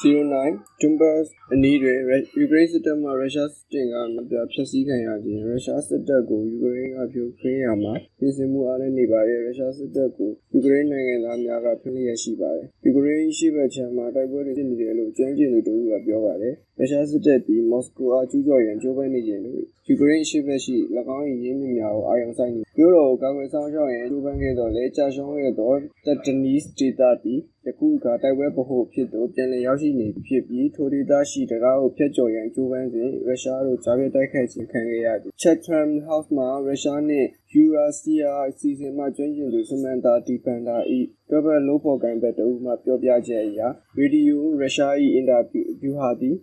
09 Donbass အနီးတွင်ယူကရိန်းစစ်တပ်မှရုရှားစစ်တင်ကမပြဖျက်ဆီးခံရခြင်းရုရှားစစ်တပ်ကိုယူကရိန်းကဖြိုခွင်းရမှာပြင်ဆင်မှုအားနည်းနေပါတယ်ရုရှားစစ်တပ်ကိုယူကရိန်းနိုင်ငံသားများကဖိနှိပ်ရရှိပါတယ်ယူကရိန်းရှိဘက်ခြမ်းမှာတိုက်ပွဲတွေဖြစ်နေတယ်လို့ကျွမ်းကျင်သူတို့ကပြောပါတယ်ရုရှားစစ်တပ်သည်မော်စကိုအားကျူးကျော်ရန်ကြိုးပမ်းနေခြင်းတွင်ယူကရိန်းရှိဘက်ရှိ၎င်း၏ရင်းမြစ်များကိုအာရုံစိုက်နေ မြို့တော်ကိုကာကွယ်ဆောင်ရှောက်ရန်ကြိုးပမ်းခဲ့သောလဲကြာရှုံးခဲ့သောတက်တနီးစ်ဒေတာသည်ယခုအခါတိုက်ပွဲဗဟိုဖြစ်သို့ပြန်လည်ရောက်ရှိနေပြီဖြစ်ပြီးထိုဒေသရှိတရားကိုဖျက်ကျော်ရန်ကြိုးပမ်းစဉ်ရုရှားတို့ကြားပြတိုက်ခိုက်ခြင်းခံခဲ့ရသည် Chatham House မှာရုရှားနှင့် Eurasia အစီအစဉ်မှကျွမ်းကျင်သူစမန်တာဒီပန်ဒါ၏တွဲဘက်လို့ပေါ်ကိုင်ဘက်တဦးမှပြောပြချက်အရရေဒီယိုရုရှား၏အင်တာဗျူးဟာသည်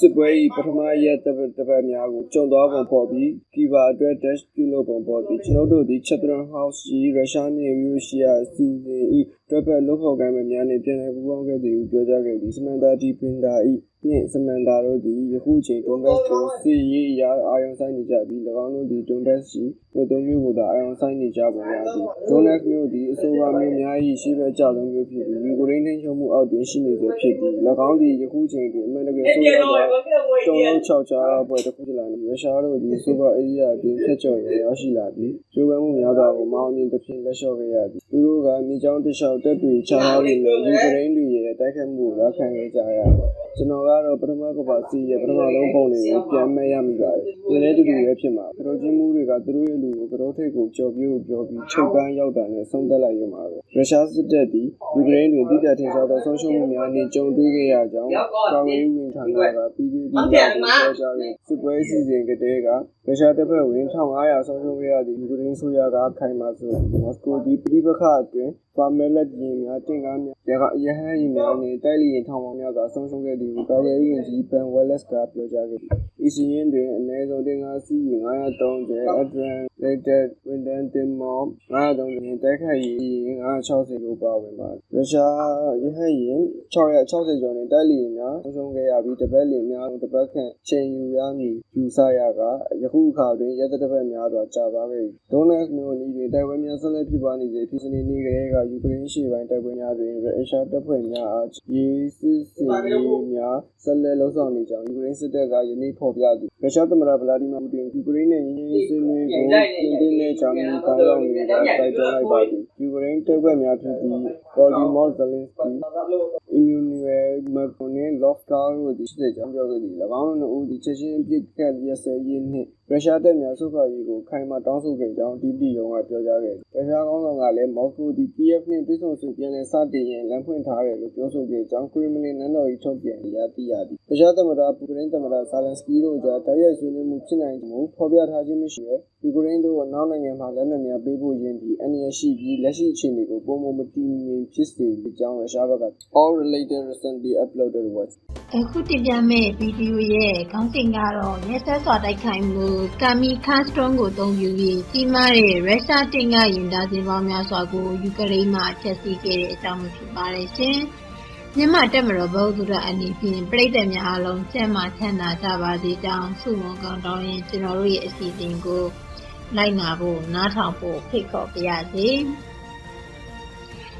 စစ်ပွဲ၏ပထမရက်တပတ်တပတ်များကိုကြုံသွားပုံပေါ်ပြီးကီဘာအတွက် dash ပြုလုပ်ပုံပေါ်သည်ကျွန်ုပ်တို့သည် Chatham House ရှိရုရှားနှင့် Eurasia အစီအစဉ်၏တွဲဘက်လို့ပေါ်ကိုင်ဘက်များနှင့်ပြန်လည်ပူးပေါင်းခဲ့သည်ဟုပြောကြားခဲ့သည်စမန်တာဒီပန်ဒါ၏ နှင့်စမန်တာတို့သည်ယခုချိန်တွန်ဘတ်ကိုစစ်ရေးအရာအာရုံစိုက်နေကြပြီး၎င်းတို့သည်တွန်ဘတ်ရှိမြို့သုံးမြို့ကိုသာအာရုံစိုက်နေကြပုံရသည်ဒိုနက်မြို့သည်အဆိုပါမြို့များ၏ရှိဘက်ကျဆုံးမြို့ဖြစ်ပြီးယူကရိန်းနှိမ်းချုံမှုအောက်တွင်ရှိနေစေဖြစ်ပြီး၎င်းသည်ယခုချိန်တွင်အမှန်တကယ်ဆိုးရွားသောတုံ့လုံးချောက်ချားပွဲတစ်ခုဖြစ်လာပြီးရုရှားတို့သည်ဆိုပါအေရီးယာတွင်ဖျက်ချော်ရန်ရောက်ရှိလာပြီးကျိုးပမ်းမှုများစွာကိုမောင်းအမြင်တစ်ဖြင့်လက်လျှော့ခဲ့ရသည်သူတို့ကမြေကြောင်းတစ်လျှောက်တက်တွေချထားပြီးယူကရိန်းတွေရဲ့တိုက်ခတ်မှုကိုလက်ခံခဲ့ကြရသည်ကျွန်တော်ကတော့ပထမကမ္ဘာစစ်ရဲ့ပထမဆုံးပုံတွေကိုပြန်မဲ့ရမိပါတယ်။ဒီနေ့တူတူပဲဖြစ်မှာ။ကတော်ချင်းမှုတွေကသူတို့ရဲ့လူကိုကတော်ထိတ်ကိုကြော်ပြို့ပြောပြီးချုပ်ပန်းရောက်တာနဲ့ဆုံးသက်လိုက်ရုံပါပဲ။ရုရှားစစ်တပ်သည်ယူကရိန်းတွင်တိကျထင်ရှားသောဆုံးရှုံးမှုများနှင့်ကြုံတွေ့ခဲ့ရကြောင်းကာဝေးဝင်ဌာနကပြီးပြီးပြီးပြောကြားပြီးစစ်ပွဲစီစဉ်ကတည်းကရုရှားတပ်ဖွဲ့ဝင်1500ဆုံးရှုံးခဲ့ရသည့်ယူကရိန်းဆိုရကခိုင်မာဆိုမော်စကိုဒီပြည်ပခအတွင်ဖာမဲလက်ပြင်များတင်ကားများရဟရဟန်းရင်များနှင့်တိုက်လျင်ထောင်ပေါင်းများစွာဆုံးရှုံးခဲ့သည်ဟုကာဝေးဝင်ကြီးပန်ဝဲလက်စ်ကပြောကြားခဲ့သည်။ဤစီရင်တွင်အနည်းဆုံးတင်ကားစီးရင်930အ ဒရန်လက်တက်ဝင်းတန်တင်မော930ရင်တိုက်ခိုက်ရင်960ကိုပါဝင်ပါရုရှားရဟတ်ရင်660ကျော်နှင့်တိုက်လျင်များဆုံးရှုံးခဲ့ရပြီးတပတ်လျင်များတပတ်ခန့်ချိန်ယူရမည်ယူဆရကယခုအခါတွင်ရက်တပတ်များစွာကြာသွားခဲ့သည်။ဒိုနက်မြို့နီတွင်တိုက်ပွဲများဆက်လက်ဖြစ်ပွားနေစေဖြစ်စနေနေ့ကလေးကယူကရိန်းရှေ့ပိုင်းတိုက်ပွဲများတွင်ရုရှားတပ်ဖွဲ့များအားရေးစစ်စင်ရေးများဆက်လက်လှုပ်ဆောင်နေကြောင်းယူကရိန်းစစ်တပ်ကယနေ့ဖော်ပြသည်ရုရှားသမ္မတဗလာဒီမာပူတင်ယူကရိန်းနှင့်ရင်းနှီးဆွေးနွေးကိုပြင်သစ်နှင့်ဂျာမနီကောင်းဆောင်တွေကတိုက်တွန်းလိုက်ပါသည်ယူကရိန်းတပ်ဖွဲ့များဖြစ်သည့်ကော်ဒီမော့ဇလင်စကီအီမြူနွယ်မက်ကွန်နှင့်လော့ဖ်ကာတို့သည်စစ်ကြောင်းပြောခဲ့သည်၎င်းတို့ဦးသည်ချက်ချင်းအပြစ်ကတ်ရက်စဲရေးနှင့် ရုရှားတပ်များဆုတ်ခွာရေးကိုခိုင်မာတောင်းဆိုခဲ့ကြောင်းဒီပီယုံကပြောကြားခဲ့တယ်ရုရှားကောင်းဆောင်ကလည်းမော်စကိုသည် KF နှင့်တွဲဆုံဆွေးပြန်လည်စတင်ရန်လမ်းဖွင့်ထားတယ်လို့ပြောဆိုခဲ့ကြောင်းခရမလင်နန်းတော်၏ထုတ်ပြန်ရသိရသည်ရုရှားသမ္မတပူကရင်းသမ္မတဇာလန်စကီတို့ကြားတိုက်ရိုက်ဆွေးနွေးမှုဖြစ်နိုင်မှုဖော်ပြထားခြင်းမရှိဘဲယူကရိန်းတို့အနောက်နိုင်ငံမှလက်နက်များပေးပို့ခြင်းသည်အန္တရာယ်ရှိပြီးလက်ရှိအခြေအနေကိုပုံမမတည်ငြိမ်ဖြစ်စေကြောင်းရုရှားဘက်က All related recently uploaded watch အခုတင်ပြမယ့် ဗီဒီယိုရဲ့ခေါင်းစဉ်ကတော့ရဲစက်စွာတိုက်ခိုက်မှုကာမီခါစထရွန်ကို အသုံးပြုပြီး ကြီးမားတဲ့ ရုရှားတင်ကရင်သားစင်ပေါင်းများစွာကို ယူကရိန်းမှဖျက်ဆီးခဲ့တဲ့အကြောင်း ဖြစ်ပါတယ်ရှင်။မြန်မာတက်မတော်ဘုဒ္ဓအနေဖြင့်ပြည်သက်များအားလုံး ကျမ်းမာချမ်းသာကြပါစေကြောင်း ဆုမွန်ကောင်းတောင်းရင်ကျွန်တော်တို့ရဲ့ အစီအစဉ်ကို လိုက်နာဖို့ နားထောင်ဖို့ ဖိတ်ခေါ်ပါရစေ။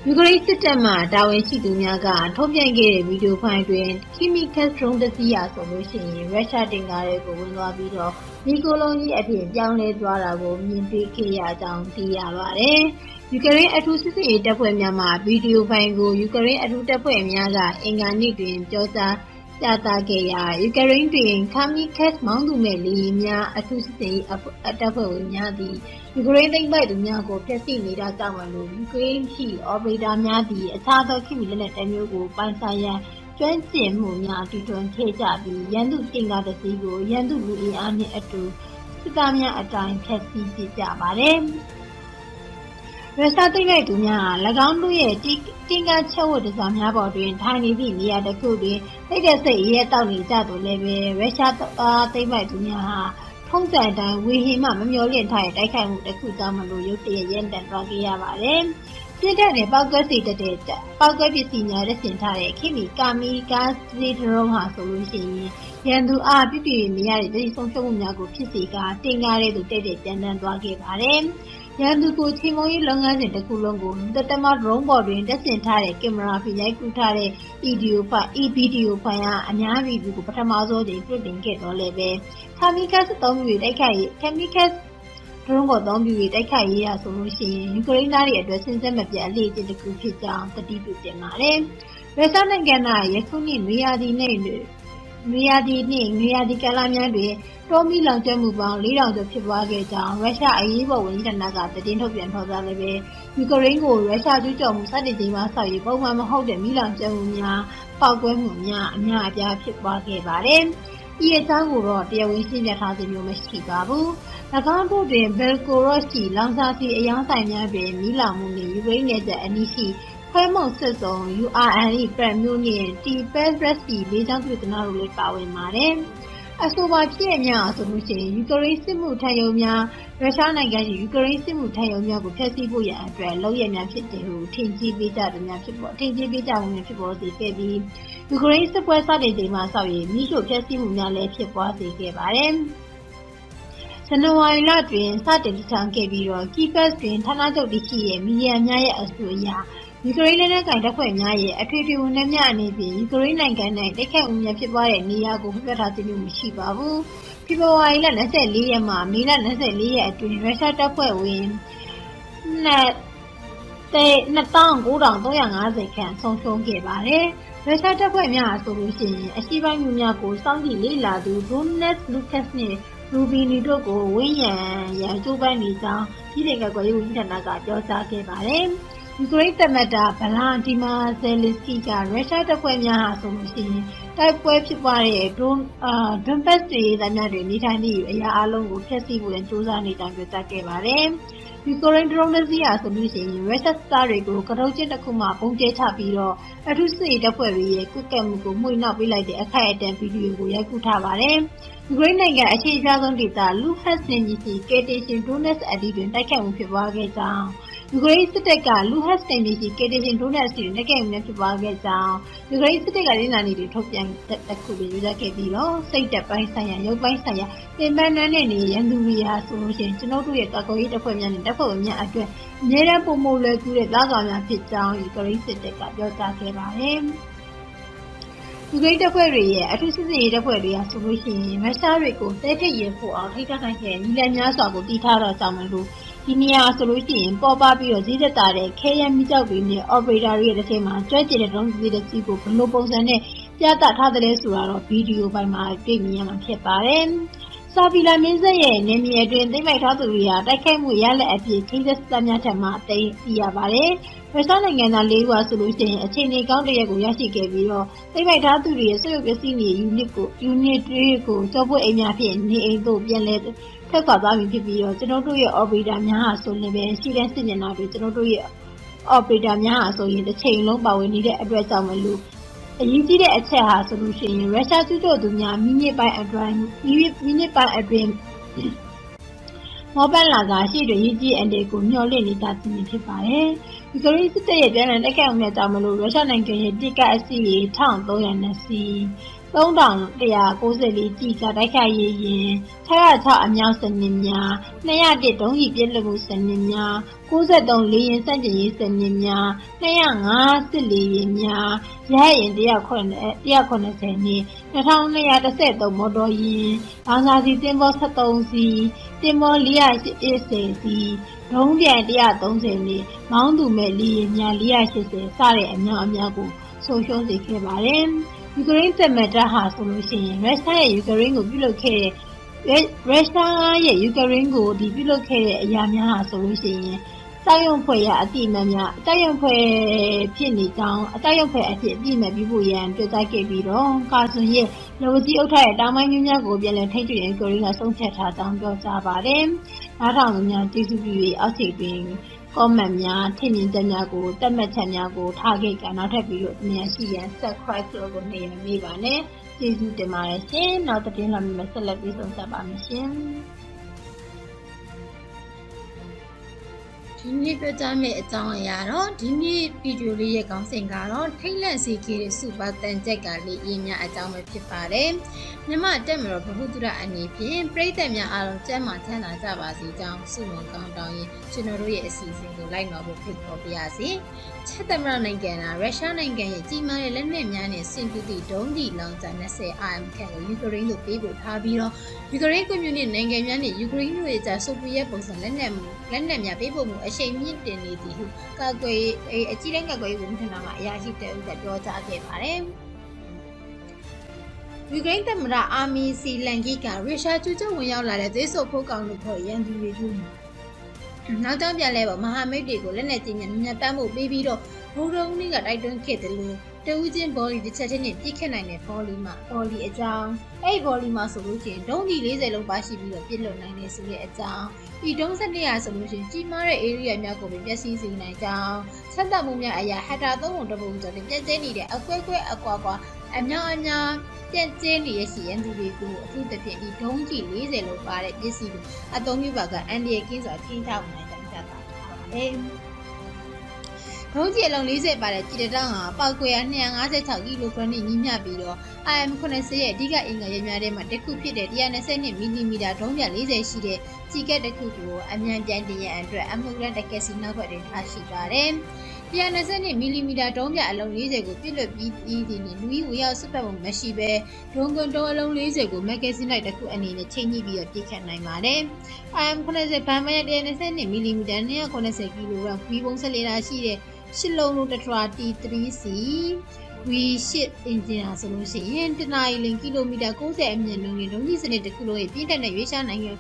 ယူကရိန်းစစ်တပ်မှ တာဝန်ရှိသူများက ထုတ်ပြန်ခဲ့တဲ့ဗီဒီယိုဖိုင်တွင်ခီမီကက်စဒရုန်းတစ်စီးရဆိုလို့ရှိရင် ရုရှားတင်ကားတွေကို ဝင်သွားပြီးတော့မိကိုလုံးကြီးအပြင်ပြောင်းလဲသွားတာကို မြင်တွေ့ခဲ့ရကြောင်း သိရပါတယ်။ယူကရိန်း အထူးစစ်စေးတပ်ဖွဲ့များမှဗီဒီယိုဖိုင်ကို ယူကရိန်း အထူးတပ်ဖွဲ့များက အင်္ဂါနေ့တွင် ပြောကြား ပြသခဲ့ရာ ယူကရိန်းတွင်ခါမီကက်မောင်းသူမဲ့ လေယာဉ်များ အထူးစစ်စေးတပ်ဖွဲ့ဝင်များသည် ယူကရိန်းသိမ်းပိုက်သူများကို ဖျက်ဆီးနေတာကြောင့်မလို့ ယူကရိန်းရှိ အော်ပရေတာများသည် အခြားသောခိမီလက်နက်တမျိုးကို ပိုင်ဆိုင်ရန် ကျွမ်းကျင်မှုများတည်ထွင်ခဲ့ကြပြီး ရန်သူတင်ကားတစ်စီးကို ရန်သူလူအင်အားနှင့်အတူ စစ်သားများအတိုင်း ဖျက်ဆီးပစ်ကြပါတယ်။ ရုရှားသိမ်းလိုက်သူများ၎င်းတို့ရဲ့တင်ကားချက်ဝတ်တစားများပေါ်တွင် ထိုင်နေသည့်နေရာတစ်ခုတွင် တိတ်တဲ့စိတ်ရဲတောက်နေကြသူလည်းပဲ ရုရှားသားသိမ်းလိုက်သူများဟာထုံးစံတိုင်း ဝေဟင်မှ မမျောလင့်ထားတဲ့ တိုက်ခိုက်မှုတစ်ခုကြောင့်မလို့ ရုတ်တရက်ရန်တန်သွားခဲ့ရပါတယ်။စစ်တပ်နဲ့ ပောက်ကွဲစီတက်တဲ့ ပောက်ကွဲပစ္စည်းများလက်ဆင်ထားတဲ့ခိမီကာမီကာစီဒရုံဟာဆိုလို့ရှိရင် ရန်သူအား ပြပြမရတဲ့ဒီဆုံးရှုံးမှုများကို ဖြစ်စေကတင်ကားတဲ့သူတိတ်တဲ့ကြမ်းတမ်းသွားခဲ့ပါတယ်။ ရန်သူကို ချိန်မုံရေးလုပ်ငန်းစဉ်တစ်ခုလုံးကိုတတမဒရုန်းပေါ်တွင်တက်ဆင်ထားတဲ့ ကင်မရာဖြင့် ရိုက်ကူးထားတဲ့ EDO ဖိုင် EVDO ဖိုင်ကအများပြည်သူကို ပထမဆုံးချိန်တွေ့တင်ခဲ့တော့လည်းပဲ Kamikaze အသုံးပြုပြီးတိုက်ခိုက်ရေး Kamikaze ဒရုန်းကို အသုံးပြုပြီးတိုက်ခိုက်ရေးရဆိုလို့ရှိရင် ယူကရိန်းသားတွေအတွက် စဉ်ဆက်မပြတ် အလေးအကျင့်တစ်ခုဖြစ်ကြောင်းတတိပြုတင်ပါတယ်။ရုရှားနိုင်ငံကယခုနှစ် နွေရာသီနဲ့ နွေရာသီနှင့် နွေရာသီကာလများတွင် တောမီလောင်ကျွမ်းမှုပေါင်း4000ကျော် ဖြစ်ပွားခဲ့ကြောင်း ရုရှားအရေးပေါ်ဝန်ကြီးဌာနက သတင်းထုတ်ပြန်ထောက်ထားလည်းပဲ ယူကရိန်းကို ရုရှားကျူးကျော်မှု စတင်ချိန်မှဆောက်ရပုံမှန်မဟုတ်တဲ့ မီလောင်ကျွမ်းမှုများ ပောက်ကွဲမှုများ အများအပြား ဖြစ်ပွားခဲ့ပါတယ်။ဒီအကြောင်းကိုတော့ တရားဝင် ရှင်းပြထားခြင်းမျိုး မရှိပါဘူး။၎င်းတို့တွင်ဘယ်ကိုရော့ရှိ လောင်စာစီအယောင်းဆိုင်များတွင် မီလောင်မှုနှင့် ယူကရိန်းနယ်စပ်အနီးရှိ ခွဲမုံစစ်စုံ URNE ပြည်မျိုးနှင့် TPSRC လေးချောင်းပြည်ကနာတို့လည်း ပါဝင်ပါတယ်။အဆိုပါဖြစ်ရများဆိုလို့ရှိရင် ယူကရိန်းစစ်မှုထမ်းရုံများ ရုရှားနိုင်ငံရှိ ယူကရိန်းစစ်မှုထမ်းရုံများကို ဖျက်ဆီးဖို့ရန်အတွက် လုပ်ရများဖြစ်တယ်ဟု ထင်ကြီးပေးကြတယ်များဖြစ်ပေါ်ထင်ကြီးပေးကြမှုများ ဖြစ်ပေါ်စေခဲ့ပြီး ယူကရိန်းစစ်ပွဲ စတင်ချိန်မှဆောက်ရည်မိရှို့ဖျက်ဆီးမှုများလည်း ဖြစ်ပွားစေခဲ့ပါတယ်။ဇန်နဝါရီလတွင် စတင်တည်ထောင်ခဲ့ပြီးတော့ Kiev တွင် ဌာနချုပ်တည်ရှိရဲ့ မီဒီယာများရဲ့ အဆိုအရ ယူကရိန်းလက်နက်ကိုင်တပ်ဖွဲ့များရဲ့ အထွေထွေဝန်ထမ်းများအနေဖြင့် ယူကရိန်းနိုင်ငံ၌တိုက်ခိုက်မှုများဖြစ်ပွားတဲ့နေရာကိုပြသထားခြင်းမရှိပါဘူး။ဖေဖော်ဝါရီလ24ရက်မှ မေလ24ရက်အတွင်း ရုရှားတပ်ဖွဲ့ဝင်29,350ခန့် ဆုံးရှုံးခဲ့ပါတယ်။ရုရှားတပ်ဖွဲ့များဆိုလို့ရှိရင် အရှိပိုင်းမျိုးများကို စောင့်ကြည့်လေ့လာသူ Donetsk Lukas နှင့်ရူဘီနီတို့ကိုဝင်းရံရန်ကျိုးပန်းနေကြောင်းပြည်ထောင်ကွယ်ရေးဝန်ကြီးဌာနက ပြောကြားခဲ့ပါတယ်။ ယူကရိန်းသမ္မတဗလာဒီမာဇယ်လစ်စကီကရုရှားတပ်ဖွဲ့များဟာဆိုလို့ရှိရင် တိုက်ပွဲဖြစ်ပွားတဲ့ဒွန်အာဒွန်ဘတ်ဒေသများတွင် နေထိုင်နေအရာအလုံးကို ဖျက်ဆီးဖို့စ조사နေကြောင်း ပြောကြားခဲ့ပါတယ်။ယူကရိန်း ဒရုန်းတစ်စီးဟာဆိုလို့ရှိရင် ရုရှားစတားတွေကို ကတုတ်ကျင်းတစ်ခုမှပုံကျဲချပြီးတော့ အထူးစစ်ရေးတပ်ဖွဲ့တွေရဲ့ကုကက်မှုကိုမှွေနှောက်ပေးလိုက်တဲ့ အခိုက်အတန့်ဗီဒီယိုကို ရိုက်ကူးထားပါတယ်။ယူကရိန်းနိုင်ငံအခြေအပြဆုံးဒေသလူဟတ်စင်ကြီးစီကေတေရှင်ဒိုနက်စ်အဒီတွင် တိုက်ခိုက်မှု ဖြစ်ပွားခဲ့ကြောင်း ယူကရိန်းစစ်တပ်ကလူဟတ်စင်ကြီးစီကေတေရှင်ဒိုနက်စ်တွင်တိုက်ခိုက်မှုဖြစ်ပွားခဲ့ကြောင်း ယူကရိန်းစစ်တပ်ကလင်းလာနေတွေထုတ်ပြန်တဲ့ခုပဲရေးခဲ့ပြီးတော့စိတ်တက်ပိုင်းဆိုင်ရာ ရုပ်ပိုင်းဆိုင်ရာတင်ပန်းနှမ်းတဲ့နေရန်သူတွေဟာဆိုလို့ရှိရင် ကျွန်တော်တို့ရဲ့ ကာကွယ်ရေးတပ်ဖွဲ့များနဲ့တပ်ဖွဲ့ဝင်များအတွက် အများအားပုံမလွယ်ကူတဲ့သားကောင်များဖြစ်ကြောင်း ယူကရိန်းစစ်တပ်က ပြောကြားခဲ့ပါတယ်။ယူကရိန်းတပ်ဖွဲ့တွေရဲ့ အထူးစစ်ရေးတပ်ဖွဲ့တွေဟာဆိုလို့ရှိရင် ရုရှားတွေကိုတဲထိတ်ရဖို့အောင် ထိထားနိုင်တဲ့ညီလက်များစွာကိုတည်ထားတော့ကြောင်းမလို့ ဒီနေရာဆိုလို့ရှိရင်ပေါ်ပပြီးတော့ဈေးသက်တာတဲ့ခဲရမိကြောက်တွေနဲ့ operator တွေရဲ့တစ်ချိန်မှာကျွဲကျင်တဲ့ drone စီးတဲ့စီးကိုဘယ်လိုပုံစံနဲ့ပြသထားတယ်ဆိုတာတော့ဗီဒီယိုပိုင်းမှာတွေ့မြင်ရမှာဖြစ်ပါတယ်။စာပီလာမင်းဆက်ရဲ့နေမြေအတွင်းသိမ့်မိုက်ထားသူတွေဟာတိုက်ခိုက်မှုရလက်အဖြစ်ခိသက်စတများထက်မှသိသိရပါတယ်။ရုရှားနိုင်ငံသား၄ဦးဟာဆိုလို့ရှိရင်အခြေအနေကောင်းတစ်ရက်ကိုရရှိခဲ့ပြီးတော့သိမ့်မိုက်ထားသူတွေရဲ့ဆွေပစ္စည်းတွေ unit ကို unit တွေကိုကြောပွေအိမ်များဖြင့်နေအိမ်သို့ပြန်လဲ ထွက်ခွာသွားပြီဖြစ်ပြီးတော့ကျွန်တော်တို့ရဲ့ operator များဟာဆိုလည်းပဲရှိတဲ့စစ်မျက်နှာတွေကျွန်တော်တို့ရဲ့ operator များဟာဆိုရင်တစ်ချိန်လုံးပါဝင်နေတဲ့အတွက်ကြောင့်မလို့အရေးကြီးတဲ့အချက်ဟာဆိုလို့ရှိရင်ရုရှားကျူးကျော်သူများမိနစ်ပိုင်းအတွင်းမိနစ်ပိုင်းအတွင်းမောပန်လာကရှေ့တွင်ရည်ကြီးအန်တေကိုမျှော်လင့်နေတာဖြစ်ပါတယ်။ဒီကရိစစ်တပ်ရဲ့ပြန်လည်တိုက်ခိုက်မှုကြောင့်မလို့ရုရှားနိုင်ငံရဲ့တစ်ကအစီရေ1300စီ 3194ကြီးကတိုက်ခိုက်ရေးရင်606 အမြောက်စနစ်များ 201 ဒုံးကြီးပြစ်လက်မှုစနစ်များ 93 လေရင်စန့်ကျင်ရေးစနစ်များ 205 စစ်လေရင်များ ရဟရင်190 190နှင့်2213မော်တော်ယာဉ်ဘောင်စာစီတင်ဘော73စီးတင်ဘော480စီး ဒုံးပြန်130နှင့် မောင်းသူမဲ့ လေရင်များ480စတဲ့ အမြောက်အများကို ဆုံးရှုံးစေခဲ့ပါတယ်။ ယူကရိန်းသမ္မတဟာဆိုလို့ရှိရင် ရုရှားရဲ့ယူကရိန်းကိုပြုလုပ်ခဲ့တဲ့ရုရှားရဲ့ယူကရိန်းကိုဒီပြုလုပ်ခဲ့တဲ့အရာများဟာဆိုလို့ရှိရင်တောက်ရုံဖွဲ့ရအတိအမှန်များအတောက်ရုံဖွဲ့ဖြစ်နေကြောင်းအတောက်ရုံဖွဲ့အဖြစ်အပြည့်မဲ့ပြီးဖို့ရန်တွေ့ကြခဲ့ပြီးတော့ကာဆွန်ရဲ့လူကြီးအုပ်ထရဲ့တောင်ပိုင်းမျိုးများကိုပြန်လည်ထိန်းချုပ်ရန်ကိုရင်းကဆုံးဖြတ်ထားကြောင်းပြောကြားပါတယ်။နားထောင်သူများကျေးဇူးပြု၍အောက်ခြေတွင် comment များထင်မြင်ချက်များကိုတက်မှတ်ချက်များကိုထားခဲ့ကနောက်ထပ်ပြီးတော့အများရှိရန် subscribe လို့ကိုနှိမ့်ရမိပါနဲ့ကျေးဇူးတင်ပါတယ်ရှင်နောက်တစ်တင်လာမယ့်ဆက်လက်ပြီးဆုံးသက်ပါမယ်ရှင် ဒီနေ့ပြောကြမယ့်အကြောင်းအရာတော့ဒီနေ့ဗီဒီယိုလေးရဲ့ခေါင်းစဉ်ကတော့ထိတ်လန့်စေခဲ့တဲ့စူပါတန်ကြက်ကလေးအင်းများအကြောင်းပဲဖြစ်ပါတယ်။မြမတက်မတော်ဘဟုတုရအနေဖြင့်ပြည်သက်များအားလုံးကျမ်းမာချမ်းသာကြပါစေကြောင်းဆုမွန်ကောင်းတောင်းရင်ကျွန်တော်တို့ရဲ့အစီအစဉ်ကိုလိုက်နော်ဖို့ဖိတ်ခေါ်ပါရစေ။ချက်သမရနိုင်ငံကရုရှားနိုင်ငံရဲ့ကြီးမားတဲ့လက်နက်များနဲ့စင်တူတီဒုံးဒီလောင်စာ20 IM ခန့်ကိုယူကရိန်းတို့ပေးပို့ထားပြီးတော့ယူကရိန်းကွန်မြူနတီနိုင်ငံများနဲ့ယူကရိန်းတို့ရဲ့ကြာဆိုဗီယက်ပုံစံလက်နက်လက်နက်များပေးပို့မှုအရှိန်မြင့်တင်နေသည်ဟုကာကွယ်ရေးအကြီးတန်းကာကွယ်ရေးဝန်ထမ်းမှအရာရှိတအုပ်ကပြောကြားခဲ့ပါတယ်။ယူကရိန်းသမ္မတအာမီစီလန်ကီကရုရှားကျူးကျော်ဝင်ရောက်လာတဲ့သေဆုပ်ဖို့ကောင်လို့ခေါ်ရန်သူတွေကိုနောက်တော့ပြန်လဲပေါ့မဟာမိတ်တွေကိုလက်နက်ကြီးများမြတ်တမ်းမှုပေးပြီးတော့ဘုံတော်ဦးကတိုက်တွန်းခဲ့တယ်လို့တဦးချင်းဘောလီတစ်ချက်ချင်းနဲ့ပြစ်ခတ်နိုင်တဲ့ဘောလီမှာဘောလီအကြောင်းအဲ့ဘောလီမှာဆိုလို့ချင်းဒုံးဒီ40လုံးပါရှိပြီးတော့ပြစ်လွတ်နိုင်တယ်ဆိုတဲ့အကြောင်း ဒီဒုံးစက်တရဆိုလို့ချင်းကြီးမားတဲ့ area များကိုပဲပျက်စီးစေနိုင်ကြောင်းဆက်သက်မှုများအရာဟက်တာသုံးပုံတစ်ပုံကျော်နဲ့ပြည့်ကျဲနေတဲ့အကွဲကွဲအကွာကွာအများအများပြည့်ကျဲနေရရှိရန်သူတွေကိုအထူးသဖြင့်ဒီဒုံးကြီး40လုံးပါတဲ့ပစ္စည်းကိုအသုံးပြုပါကအန်ဒီရဲ့ကင်းစွာထိန်းထားနိုင်တဲ့အကြောင်းပြတာပါပဲ ဒုံးကြီးအလုံး40ပါတဲ့ကြည်တောင်ဟာပောက်ကွယ်256ကီလိုဂရမ်နဲ့ညီမျှပြီးတော့ IM80 ရဲ့အဓိကအင်္ဂါရများထဲမှာတစ်ခုဖြစ်တဲ့120မီလီမီတာဒုံးပြ40ရှိတဲ့ကြီးကက်တစ်ခုကိုအမြန်ပြန်တင်ရန်အတွက်အမှုရန်တကက်စီနောက်ဘက်တွင်ထားရှိပါတယ်။120မီလီမီတာဒုံးပြအလုံး40ကိုပြစ်လွတ်ပြီးပြီးဒီနေ့လူကြီးဝရောက်စွပ်ပတ်မှုမရှိဘဲဒုံးကွန်တုံးအလုံး40ကိုမက်ကက်စီလိုက်တစ်ခုအနေနဲ့ချိန်ညှိပြီးတော့ပြစ်ခတ်နိုင်ပါတယ်။ IM80 ဘန်မရ120မီလီမီတာ290ကီလိုဂရမ်ခွီးပုံဆက်လေတာရှိတဲ့ ရှစ်လုံးလုံးတထရာ T3C V8 အင်ဂျင်ဟာဆိုလို့ရှိရင်တနအီလင်ကီလိုမီတာ90အမြင့်လုံးနဲ့လုံးကြီးစနစ်တစ်ခုလုံးရဲ့ပြင်းထန်တဲ့ရွေးရှားနိုင်ငံ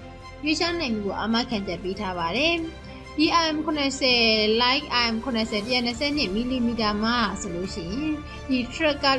ရွေးရှားနိုင်မှုကိုအာမခံချက်ပေးထားပါတယ်။ DM 80 like IM 80 120မီလီမီတာမှာဆိုလို့ရှိရင်ဒီ tracker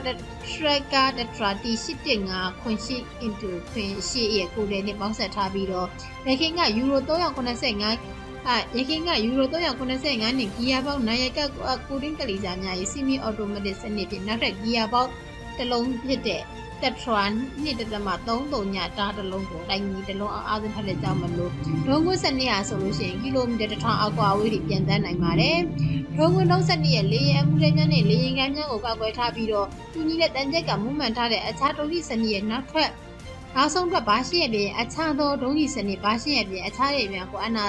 tracker tetra T8.5 ခွင်ရှိ into ခွင်ရှိရဲ့ကိုယ်တည်းနဲ့ပေါင်းစပ်ထားပြီးတော့ရခိုင်ကယူရို385 အာရခိုင်ကယူရို395နှစ်ဂီယာပေါက်နိုင်ရကကိုတင်းကလီစာများရဲ့ semi automatic စနစ်ဖြင့်နောက်ထပ်ဂီယာပေါက်တစ်လုံးဖြစ်တဲ့ Tetra 2.33ညတားတစ်လုံးကိုတိုင်းကြီးတစ်လုံးအားအားစင်းထက်လက်ကြောင်းမလို့ဒုံးကွစနစ်ဟာဆိုလို့ရှိရင်ကီလိုမီတာ1000အောက်ကွာဝေးတွေပြန်တန်းနိုင်ပါတယ်ဒုံးကွနှုတ်စနစ်ရဲ့လေယာဉ်အမှုတွေများနဲ့လေယာဉ်ကမ်းများကိုကောက်ွယ်ထားပြီးတော့တူညီတဲ့တန်ကြက်ကမူးမှန်ထားတဲ့အခြားဒုံးကြီးစနစ်ရဲ့နောက်ထပ်နောက်ဆုံးထွက်ဘာရှိရပြင်အခြားသောဒုံးကြီးစနစ်ဘာရှိရပြင်အခြားရဲ့ပြန်ကိုအနာ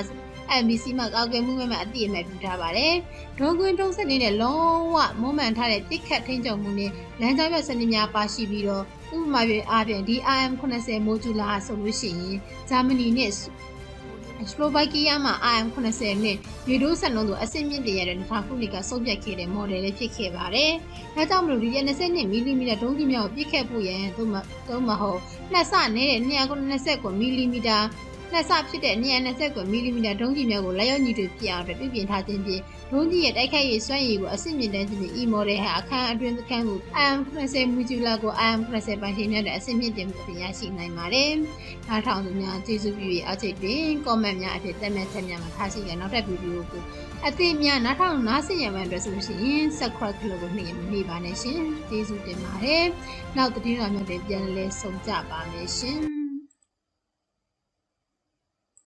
MBC မှာကောက်ကွယ်မှုမဲ့မဲ့အတိအမဲ့ပြုထားပါတယ်။ဒုံကွင်းတုံးစနစ်နဲ့လုံးဝမွမ်းမံထားတဲ့တစ်ခတ်ထိန်းချုပ်မှုနဲ့လမ်းကြောင်းပြစနစ်များပါရှိပြီးတော့ဥပမာပြအားဖြင့် DIM 80 modular ဆိုလို့ရှိရင်ဂျာမနီနဲ့စလိုဗက်ကီးယားမှာ IM 80နဲ့ရေဒိုးစံလုံးတို့အဆင့်မြင့်တရတဲ့20ခုနှစ်ကစုပ်ပြတ်ခဲ့တဲ့ model လေးဖြစ်ခဲ့ပါတယ်။ဒါကြောင့်မလို့ဒီ20မီလီမီတာဒုံးကြီးများကိုပြစ်ခတ်ဖို့ရန်သို့မဟုတ်မဟုတ်နှစ်ဆနေတဲ့290မီလီမီတာ နှစ်ဆဖြစ်တဲ့229မီလီမီတာဒုံးကျည်များကိုလက်ရောက်ညီတွေပြအောင်ပြုပြင်ထားခြင်းဖြင့်ဒုံးကျည်ရဲ့တိုက်ခိုက်ရေးစွမ်းရည်ကိုအဆင့်မြင့်တန်းခြင်းဖြင့် e model ဟာအခန်းအတွင်းအခန်းကို IM80 modular ကို IM80 ပိုင်ရှင်များတဲ့အဆင့်မြင့်တင်မှုပြင်ရရှိနိုင်ပါတယ်။အားထောင်သူများကျေးဇူးပြု၍အချိတ်တွင် comment များအဖြစ်တက်မဲ့ချက်များမှာထားရှိကြနောက်ထပ်ဗီဒီယိုကိုအသိများနားထောင်နားဆင်ရမှန်အတွက်ဆိုလို့ရှိရင် subscribe လုပ်လို့နှိမ့်ရမမေ့ပါနဲ့ရှင်။ကျေးဇူးတင်ပါတယ်။နောက်သတင်းတော်များတွေပြန်လည်ဆုံကြပါမယ်ရှင်။